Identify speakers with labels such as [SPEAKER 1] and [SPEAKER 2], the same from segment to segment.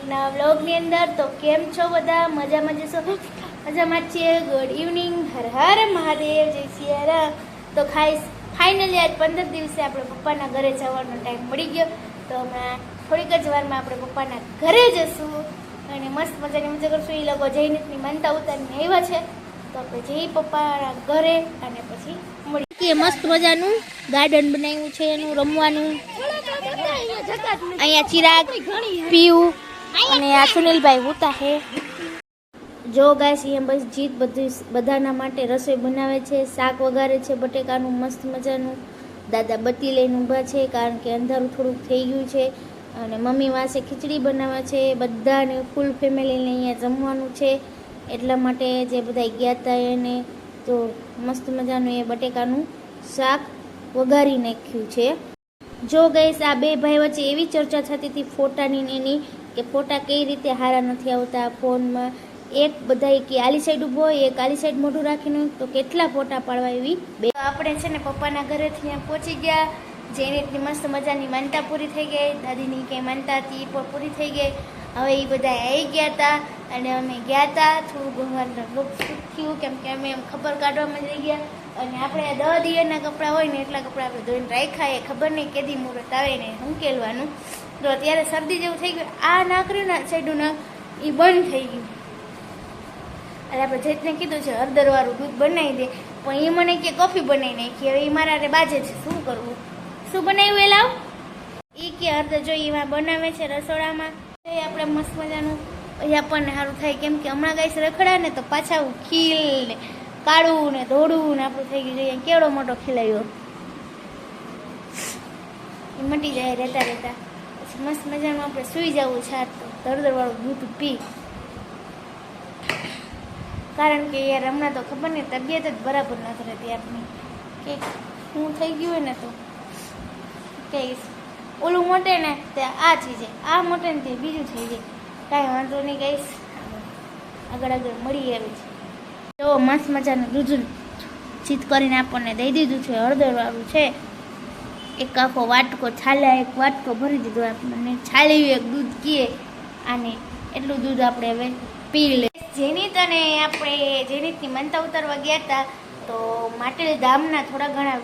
[SPEAKER 1] એક નવા વ્લોગની અંદર તો કેમ છો બધા? મજામાં જશો મજામાં જ છીએ. Good evening Har Har Mahadev. જય સિયારામ તો ખાઈશ. ફાઇનલી આજ પંદર દિવસે આપણે પપ્પાના ઘરે જવાનો ટાઈમ મળી ગયો. તો હમણાં થોડીક જ વારમાં આપણે પપ્પાના ઘરે જશું. અને મસ્ત મજાની મજા કરશું. એ લોકો જૈનિકની માનતા ઉતારીને આવ્યા છે. તો આપણે જઈ પપ્પાના ઘરે અને પછી મળી મસ્ત મજાનું ગાર્ડન બનાવ્યું છે એનું રમવાનું. અહીંયા ચિરાગ પીવું અને આ સુનિલભાઈ હોતા હે. જો ગાય એમ બસ જીત બધું બધાના માટે રસોઈ બનાવે છે, શાક વઘારે છે, બટેકાનું મસ્ત મજાનું. દાદા બત્તી લઈને ઊભા છે, કારણ કે અંધારું થોડુંક થઈ ગયું છે. અને મમ્મી વાસે ખીચડી બનાવે છે, બધાને ફૂલ ફેમિલીને અહીંયા જમવાનું છે. એટલા માટે જે બધા ગયા હતા એને તો મસ્ત મજાનું એ બટેકાનું શાક વઘારી નાખ્યું છે. જો ગઈશ આ બે ભાઈ વચ્ચે એવી ચર્ચા થતી હતી ફોટાની એની કે ફોટા કઈ રીતે હારા નથી આવતા ફોનમાં? એક બધા કે આલી સાઈડ ઊભો હોય, એક આલી સાઈડ મોઢું રાખીને. તો કેટલા ફોટા પાડવા એવી? બે. આપણે છે ને પપ્પાના ઘરેથી અહીંયા પહોંચી ગયા. જેની એટલી મસ્ત મજાની માનતા પૂરી થઈ ગઈ. દાદીની કંઈ માનતા હતી એ પણ પૂરી થઈ ગઈ. હવે એ બધા આવી ગયા હતા અને અમે ગયા હતા થોડું ભગવાનનું રૂપ થયું. કેમ કે અમે એમ ખબર કાઢવામાં જઈ ગયા. અને આપણે દહ દિયરના કપડાં હોય ને એટલા કપડાં આપણે ધોઈને રાખ્યા ખબર નહીં કેદી મુહૂર્ત આવે ને ઉકેલવાનું તો અત્યારે શરદી જેવું થઈ ગયું. આ નાકર્યું ના સાઈડનું નાક એ બંધ થઈ ગયું. એટલે આપણે જેતને કીધું છે હળદરવાળું દૂધ બનાવી દે. પણ એ મને કે કોફી બનાવી નાખી. હવે એ મારા બાજે છે. શું કરવું? શું બનાવ્યું એ લાવ? એ કે હળદર જો એમાં બનાવે છે રસોડામાં. એ આપણે મસ્ત મજાનું. એ આપણને સારું થાય. કેમ કે હમણાં ગાઈસ રખડા ને તો પાછા ખીલ ને કાળું ને ધોળું ને આપણું થઈ ગયું જોઈએ કેવડો મોટો ખીલાયો. એ મટી જાય રહેતા રહેતા. પછી મસ્ત મજાનું આપણે સૂઈ જવું છે દળદળવાળું દૂધ પી. કારણ કે યાર હમણાં તો ખબર નહીં, તબિયત જ બરાબર નથી રહેતી આપની. કે હું થઈ ગયું હોય ને તો? કહીશ ઓલું મોટે ને તે આ જાય. આ મોટે ને તે બીજું થઈ જાય. કાંઈ વાંધો નહીં કહીશ આગળ આગળ મળી આવે છે તો મસ્ત મજાનું દૂધ ચીત કરીને આપણને દઈ દીધું છે, હળદરવાળું છે. એક આખો વાટકો છાલા, એક વાટકો ભરી દીધો આપણને. છાલ્યું એક દૂધ કીએ આને એટલું દૂધ આપણે હવે પી લે. જેનિત અને આપણે જેનિતની મનતા ઉતારવા ગયા હતા, તો માટેલ ધામના થોડા ઘણા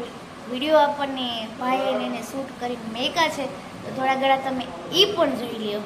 [SPEAKER 1] વીડિયો આપણને ભાઈ એને શૂટ કરીને મેકા છે, તો થોડા ઘણા તમે એ પણ જોઈ લ્યો.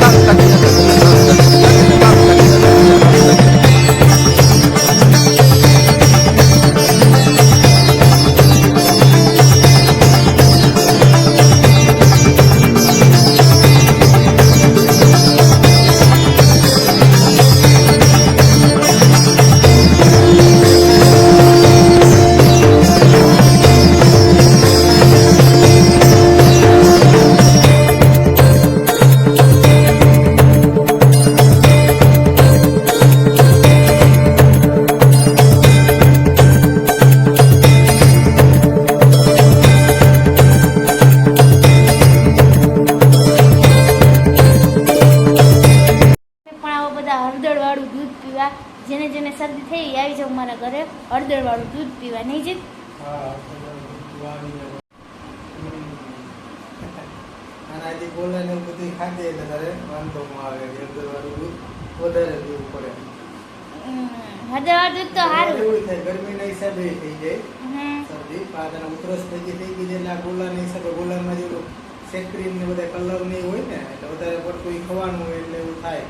[SPEAKER 1] પણ મારા ઘરે હળદરવાળું દૂધ પીવા નહીં જીત
[SPEAKER 2] આનાથી બોલે ને બધું ખાધે એટલે તારે વાંધો આવે કે વાળું દૂધ વધારે પીવું પડે.
[SPEAKER 1] હળદરવાળું દૂધ તો સારું
[SPEAKER 2] એવું થાય ગરમીના હિસાબે થઈ જાય. શરદી પાછળ ઉધરસ થઈ ગઈ થઈ ગઈ એટલે આ ગોલાના હિસાબે ગોલામાં જેવું ને બધા કલર ને હોય ને એટલે વધારે પડતું એ ખવાનું હોય એટલે એવું થાય.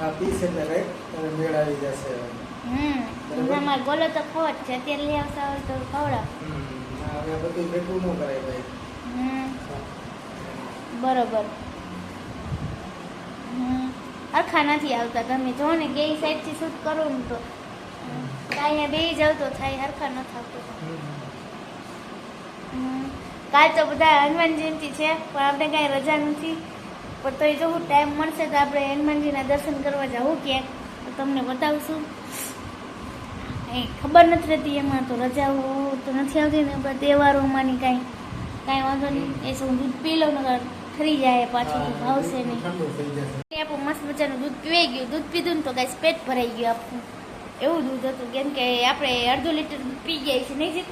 [SPEAKER 2] આ પીસ એટલે કંઈક મેળ આવી જશે
[SPEAKER 1] હમ. અમારે ગોલો તો જ છે અત્યારે લઈ આવતા હોય તો ખવડાવ
[SPEAKER 2] હમ. હવે બધું ભેગું ન કરાય ભાઈ
[SPEAKER 1] હમ બરોબર હમ. હરખા નથી આવતા તમે જો ને કે સાઈડથી શૂટ કરો ને તો અહીંયા બે જાવ તો થાય હરખા આવતું હમ. કાલ તો બધા હનુમાન જયંતિ છે પણ આપણે કાંઈ રજા નથી પણ તોય જો ટાઈમ મળશે તો આપણે હનુમાનજીના દર્શન કરવા જવું ક્યાંક તો તમને બતાવશું એ ખબર નથી રહેતી એમાં તો રજાઓ તો નથી આવતી ને તહેવારોમાં ની કાંઈ કાંઈ વાંધો નહીં. એ શું દૂધ પી લો નગર ખરી જાય પાછું ભાવશે નહીં. આપણું મસ્ત મજાનું દૂધ પીવાઈ ગયું. દૂધ પીધું ને તો કાંઈ પેટ ભરાઈ ગયું આપણું. એવું દૂધ હતું કેમ કે આપણે અડધો લીટર દૂધ પી ગયા છે નહીં જીત.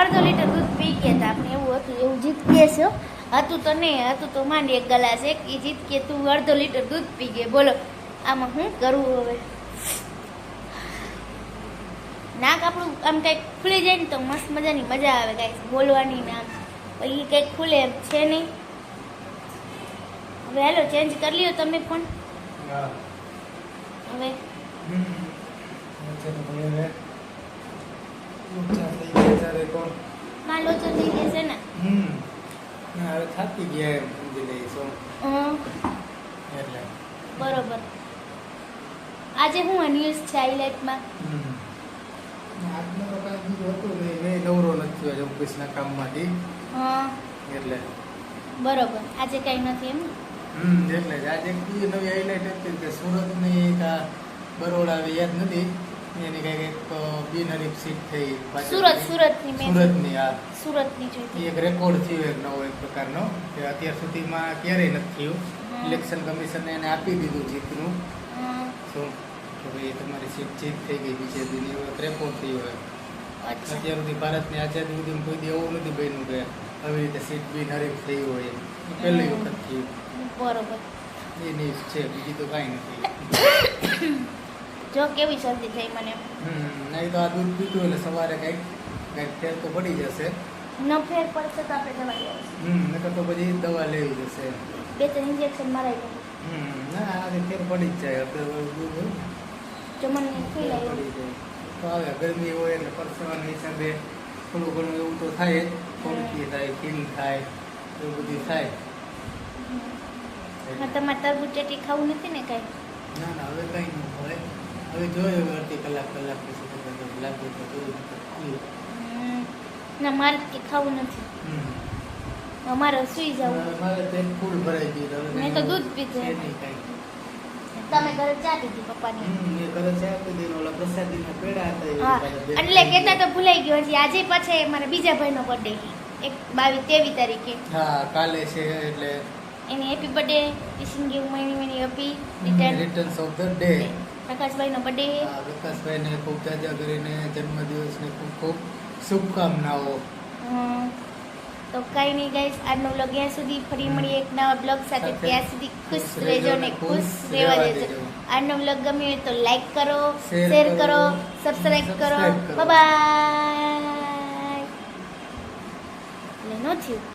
[SPEAKER 1] અડધો લીટર દૂધ પી ગયા હતા આપણે એવું હતું એવું જીત કે છે હતું તો નહીં હતું તો માંડી એક ગલાસ એક એ જીત કે તું અડધો લીટર દૂધ પી ગઈ બોલો આમાં શું કરવું હવે? નાક આપણું આમ કંઈક ખુલી જાય ને તો મસ્ત મજાની મજા આવે કાંઈક બોલવાની ને આમ. પછી કંઈક ખુલે એમ છે નહીં. હવે હેલો ચેન્જ કરી લ્યો તમે પણ. હવે. માં લોચો થઈ ગયા છે ને?
[SPEAKER 2] હમ. હવે થાકી ગયા એમ સમજી લઈશું. એટલે.
[SPEAKER 1] બરોબર. આજે હું ન્યૂઝ છે હાઈલાઇટમાં
[SPEAKER 2] હમ. આજનો કાંઈ હતું નહીં. મેં નવરો નથી આજે ઓફિસના કામમાંથી.
[SPEAKER 1] હા.
[SPEAKER 2] એટલે.
[SPEAKER 1] બરોબર. આજે કાંઈ નથી એમ?
[SPEAKER 2] હમ એટલે જ. આજે નવી હાઇલાઇટ હતી કે સુરતની આ બરોડા યાદ નથી? એની કંઈક એક બિનહરીફ સીટ થઈ
[SPEAKER 1] સુરત સુરતની મેં
[SPEAKER 2] સુરતની આ
[SPEAKER 1] સુરતની જોઈ.
[SPEAKER 2] એક રેકોર્ડ થયો એક નવો એક પ્રકારનો કે અત્યાર સુધીમાં ક્યારેય નથી થયું. ઇલેક્શન કમિશને એને આપી દીધું જીતનું. શું કે ભાઈ તમારી સીટ જીત થઈ ગઈ બીજે દિન એવો રેકોર્ડ થયો હોય અત્યાર સુધી ભારતની આઝાદી સુધી કોઈ દી એવું નથી બન્યું કે આવી રીતે સીટ બી બિનહરીફ થઈ હોય પહેલી વખત થયું.
[SPEAKER 1] બરોબર.
[SPEAKER 2] એ ન્યૂઝ છે બીજી તો કાંઈ નથી.
[SPEAKER 1] જો કેવી શરદી થઈ મને.
[SPEAKER 2] નહીં તો આ દૂધ પીધું એટલે સવારે કંઈક કંઈક ફેર તો પડી જશે.
[SPEAKER 1] ન ફેર પડશે તો આપણે દવા લેવી
[SPEAKER 2] હમ નકર તો પછી દવા લેવી જશે.
[SPEAKER 1] બે ત્રણ ઇન્જેક્શન મરાઈ
[SPEAKER 2] હમ ના આ ફેર પડી જ જાય. આપણે દૂધ હોય ને,
[SPEAKER 1] જો મને ફીલ
[SPEAKER 2] ફેર
[SPEAKER 1] આવ્યું
[SPEAKER 2] પડી જાય તો આવે ગરમી હોય એટલે પરસેવાના હિસાબે થોડું ઘણું એવું તો થાય જ થાય ખીલ થાય એવું બધું થાય.
[SPEAKER 1] હા તમારે તરબૂચ ચેટી ખાવું નથી ને કાંઈ?
[SPEAKER 2] ના ના હવે કંઈ ન હવે હવે જોયો હવે અડધી કલાક કલાક પછી લાગ્યું તો
[SPEAKER 1] જોયું. ના મારે કે ખાવું નથી. અમારે સુઈ જવું.
[SPEAKER 2] મારે પેટ ફૂલ ભરાઈ ગયું
[SPEAKER 1] મેં તો દૂધ પીધું. તમે ઘરે ચા પીધી પપ્પાની?
[SPEAKER 2] હમ, એ કરે છે આપી દઈને ઓલા પ્રસાદીના પેડા હતા
[SPEAKER 1] હા એટલે કેતા તો ભૂલાઈ ગયો હજી. આજે પાછા મારા બીજા ભાઈનો બર્થડે એક બાવીસ તેવી તારીખે.
[SPEAKER 2] હા કાલે છે એટલે
[SPEAKER 1] એની happy birthday wishing you many many happy return
[SPEAKER 2] returns of the day
[SPEAKER 1] પ્રકાશભાઈનો birthday
[SPEAKER 2] ને ખૂબ તાજા કરીને જન્મદિવસની ખૂબ ખૂબ શુભકામનાઓ.
[SPEAKER 1] તો કઈ નહીં ગાઈસ આજનો બ્લોગ ત્યાં સુધી ફરી મળીએ એક નવા બ્લોગ સાથે. ત્યાં સુધી ખુશ રહેજો ને ખુશ રહેવા દેજો. આજનો બ્લોગ ગમ્યો હોય તો લાઈક કરો શેર
[SPEAKER 2] કરો, સબસ્ક્રાઈબ કરો.
[SPEAKER 1] બાય એટલે નો થયું.